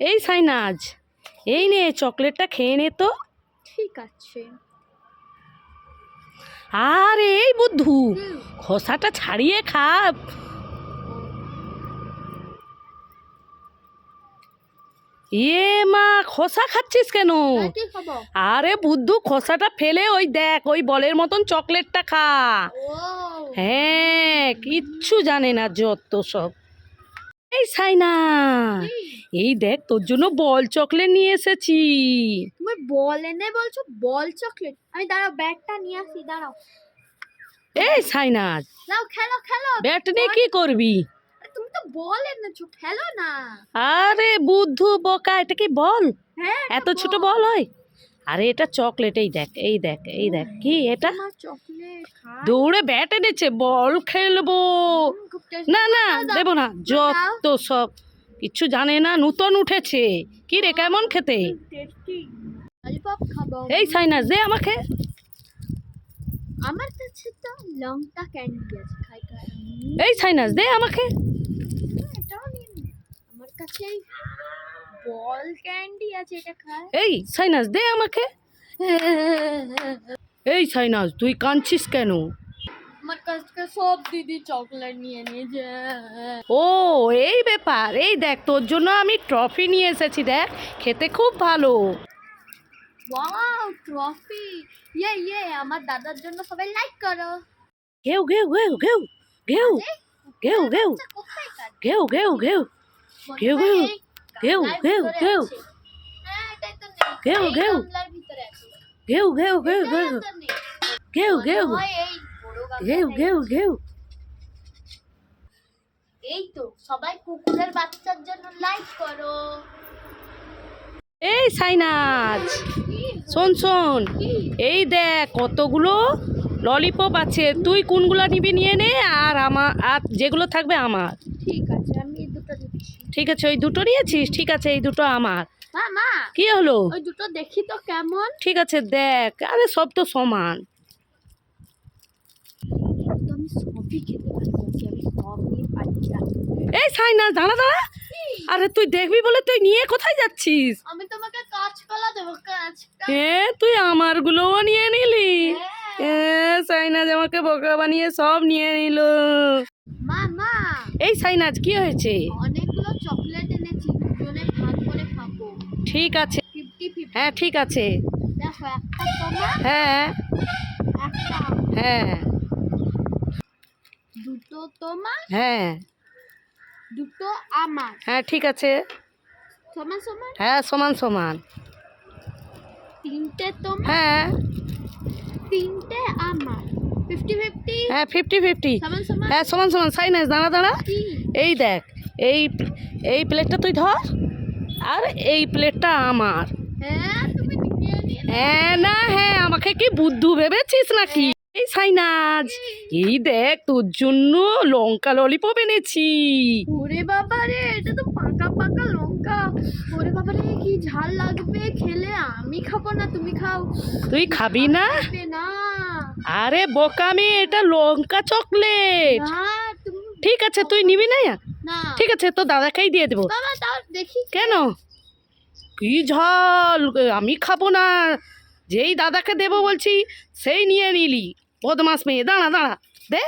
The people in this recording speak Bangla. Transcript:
এই সাইনাজ এই নে চকলেটটা খেয়ে নে তো। ঠিক আছে। আরে এই বুদ্ধু খোসাটা ছাড়িয়ে খা। এ মা খোসা খাচ্ছিস কেন? আরে বুদ্ধু খোসাটা ফেলে ওই দেখ ওই বলের মতন চকলেটটা খা। হ্যাঁ কিচ্ছু জানে না যত সব। এই সাইনা এই দেখ তোর জন্য বল চকলেট নিয়ে এসেছি। তুমি বল এনে বলছো বল চকলেট। আমি দাঁড়াও ব্যাগটা নিয়ে আসি দাঁড়াও। এই সাইনাজ নাও খেলো খেলো। ব্যাট নিয়ে কি করবি? আরে, তুমি তো বল এনেছো খেলো না। আরে বুদ্ধু বোকা এটা কি বল? হ্যাঁ এত ছোট বল। হয়? আরে এটা চকলেট এই দেখ এই দেখ এই দেখ কি এটা? চকলেট দৌড়ে ব্যাট এনেছে বল খেলব। না না দেবো না। যত সব। কিচ্ছু জানে না নূতন উঠেছে। কি রে কেমন খেতে? এই সাইনাস দে আমাকে। আমার কাছে তো লঙ্কা ক্যান্ডি আছে খাই খাই। এই সাইনাস দে আমাকে। আমার কাছে বল ক্যান্ডি আছে এটা খাই। এই সাইনাস দে আমাকে। এই সাইনাস তুই কাঁদছিস কেন? আমার কাছ থেকে সব দিদি চকলেট নিয়ে নিয়েছে ও এই ব্যাপার এই দেখ তোর জন্য আমি ট্রফি নিয়ে এসেছি দেখ খেতে খুব ভালো ওয়াও ট্রফি ইয়ে ইয়ে আমার দাদার জন্য সবাই লাইক করো ঘেউ ঘেউ ঘেউ ঘেউ ঘেউ ঘেউ ঘেউ আচ্ছা, ঘেউ ঘেউ ঘেউ ঘেউ, ঘেউ, ঘেউ, ঘেউ, ঘেউ। হ্যাঁ ঘেউ, ঘেউ। ঘেউ ঘেউ ঘেউ ঘেউ। ঘেউ ঘেউ ঘেউ ঘেউ। এই তো সবাই কুকুরের বাচ্চার জন্য লাইক করো। এই সাইনাজ শোন শোন এই দেখ কতগুলো ললিপপ আছে। তুই কোনগুলো নিবি নিয়ে নে আর আমার আর যেগুলো থাকবে আমার। ঠিক আছে আমি এই দুটো ঠিক আছে ওই দুটো নিয়েছিস? ঠিক আছে এই দুটো আমার। মা মা কি হলো? ওই দুটো দেখি তো কেমন। ঠিক আছে দেখ। আরে সব তো সমান তো আমি সবই খেতে পারছি আমি সব নিয়ে পাচ্ছি এই সাইনাজ দাঁড়া দাঁড়া। আরে তুই দেখবি বলে তুই নিয়ে কোথায় যাচ্ছিস? আমি তোমাকে কাঁচকলা দেবো কাঁচকলা। হ্যাঁ তুই আমারগুলোও নিয়ে নিলি? হ্যাঁ। হ্যাঁ সাইনাজ আমাকে বোকা বানিয়ে সব নিয়ে নিল। মা মা। এই সাইনাজ কি হয়েছে? অনেকগুলো চকলেট এনেছি দুজনে ভাগ করে খাব। ঠিক আছে। হ্যাঁ ঠিক আছে। হ্যাঁ। একটা হ্যাঁ। দুটো তোমার হ্যাঁ। দুটো আমার। হ্যাঁ ঠিক আছে। সমান সমান? হ্যাঁ সমান সমান। তিনটে তোমার? হ্যাঁ। তিনটে আমার। ফিফটি ফিফটি হ্যাঁ ফিফটি ফিফটি সমান সমান? হ্যাঁ সমান সমান। সাইনাজ দাঁড়া দাঁড়া। এই দেখ এই এই প্লেটটা তুই ধর আর এই প্লেটটা আমার। হ্যাঁ হ্যাঁ না হ্যাঁ আমাকে কি বুদ্ধু ভেবেছিস নাকি? সাইনাজ। এই দেখ তোর জন্য লঙ্কা ললিপপ এনেছি। ওরে বাবা রে এটা তো পাকা পাকা লঙ্কা। ওরে বাবা রে কি ঝাল লাগবে। খেলে আমি খাব না তুমি খাও। তুই খাবি না না? আরে বোকামি এটা লঙ্কা চকলেট। ঠিক আছে তুই নিবি না না। ঠিক আছে তো দাদাকেই দিয়ে দেবো। দেখি। কেন? কি ঝাল আমি খাব না। যেই দাদাকে দেবো বলছি সেই নিয়ে নিলি। বদমাস মেয়ে দাঁড়া দাঁড়া দে